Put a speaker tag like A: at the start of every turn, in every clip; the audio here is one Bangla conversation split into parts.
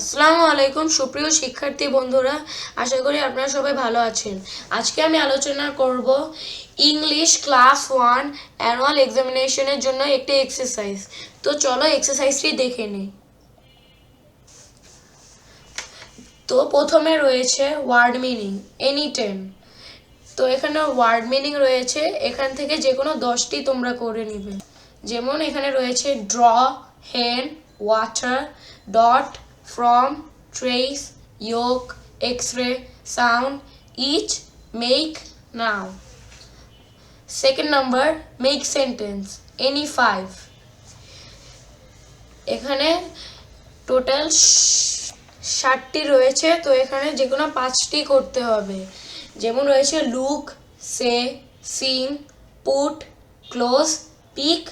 A: আসসালামু আলাইকুম, সুপ্রিয় শিক্ষার্থী বন্ধুরা। আশা করি আপনারা সবাই ভালো আছেন। আজকে আমি আলোচনা করব ইংলিশ ক্লাস ওয়ান অ্যানুয়াল এক্সামিনেশনের জন্য একটি এক্সারসাইজ তো চলো এক্সারসাইজটি দেখে নিই। তো প্রথমে রয়েছে ওয়ার্ড মিনিং এনি টেন তো এখানে ওয়ার্ড মিনিং রয়েছে, এখান থেকে যে কোনো দশটি তোমরা করে নিবে। যেমন এখানে রয়েছে draw hen water dot trace yoke X ray sound each make now second number make sentence any five এখানে টোটাল ষাটটি রয়েছে, তো এখানে যে কোনো পাঁচটি করতে হবে। যেমন রয়েছে look say sing put close pick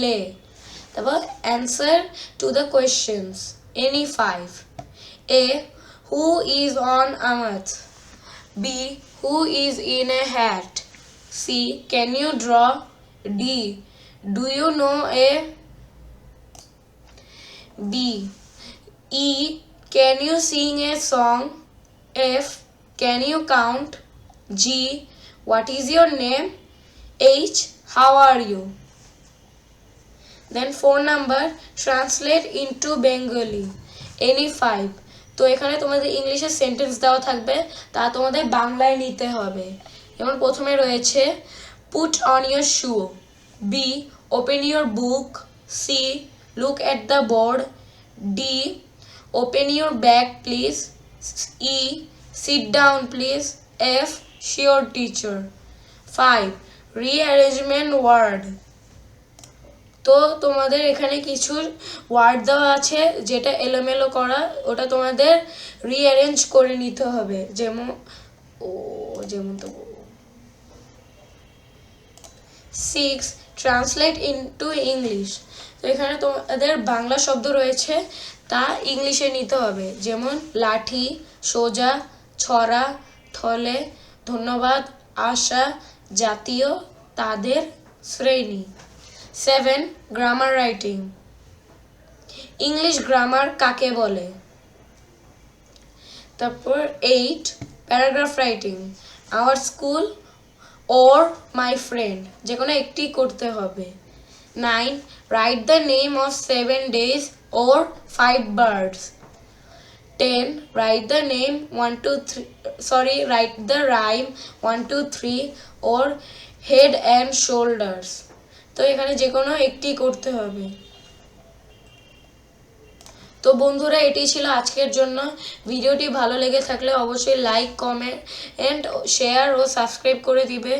A: lay তারপর answer to the questions Any five. A. Who is on earth? B. Who is in a hat? C. Can you draw? D. Do you know A? B. E. Can you sing a song? F. Can you count? G. What is your name? H. How are you? Then phone number translate into Bengali any five তো এখানে তোমাদের ইংলিশে সেন্টেন্স দেওয়া থাকবে, তা তোমাদের বাংলায় নিতে হবে। যেমন প্রথমে রয়েছে put on your shoe B open your book C look at the board D open your bag please E sit down please F sure teacher five rearrangement word তো তোমাদের এখানে কিছু ওয়ার্ড দেওয়া আছে যেটা এলোমেলো করা, ওটা তোমাদের রিঅ্যারেঞ্জ করে নিতে হবে। যেমন, ও, যেমন তো সিক্স ট্রান্সলেট ইনটু ইংলিশ তো এখানে তোমাদের বাংলা শব্দ রয়েছে, তা ইংলিশে নিতে হবে। যেমন, লাঠি, সোজা, ছড়া, থলে, ধন্যবাদ, আশা, জাতীয়, তাদের শ্রেণি। Seven grammar writing English grammar কাকে বলে? তারপর eight paragraph writing our school or my friend যে কোনো একটি করতে হবে। Nine write the name of seven days or five birds ten write the name one two three sorry write the rhyme one two three or head and shoulders তো এখানে যে কোনো একটি করতে হবে। তো বন্ধুরা, এটি ছিল আজকের জন্য। ভিডিওটি ভালো লেগে থাকলে অবশ্যই লাইক কমেন্ট এন্ড শেয়ার ও সাবস্ক্রাইব করে দিবে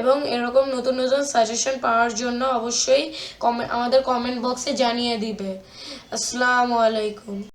A: এবং এরকম নতুন নতুন সাজেশন পাওয়ার জন্য অবশ্যই কমে আমাদের কমেন্ট বক্সে জানিয়ে দিবে। আসসালামু আলাইকুম।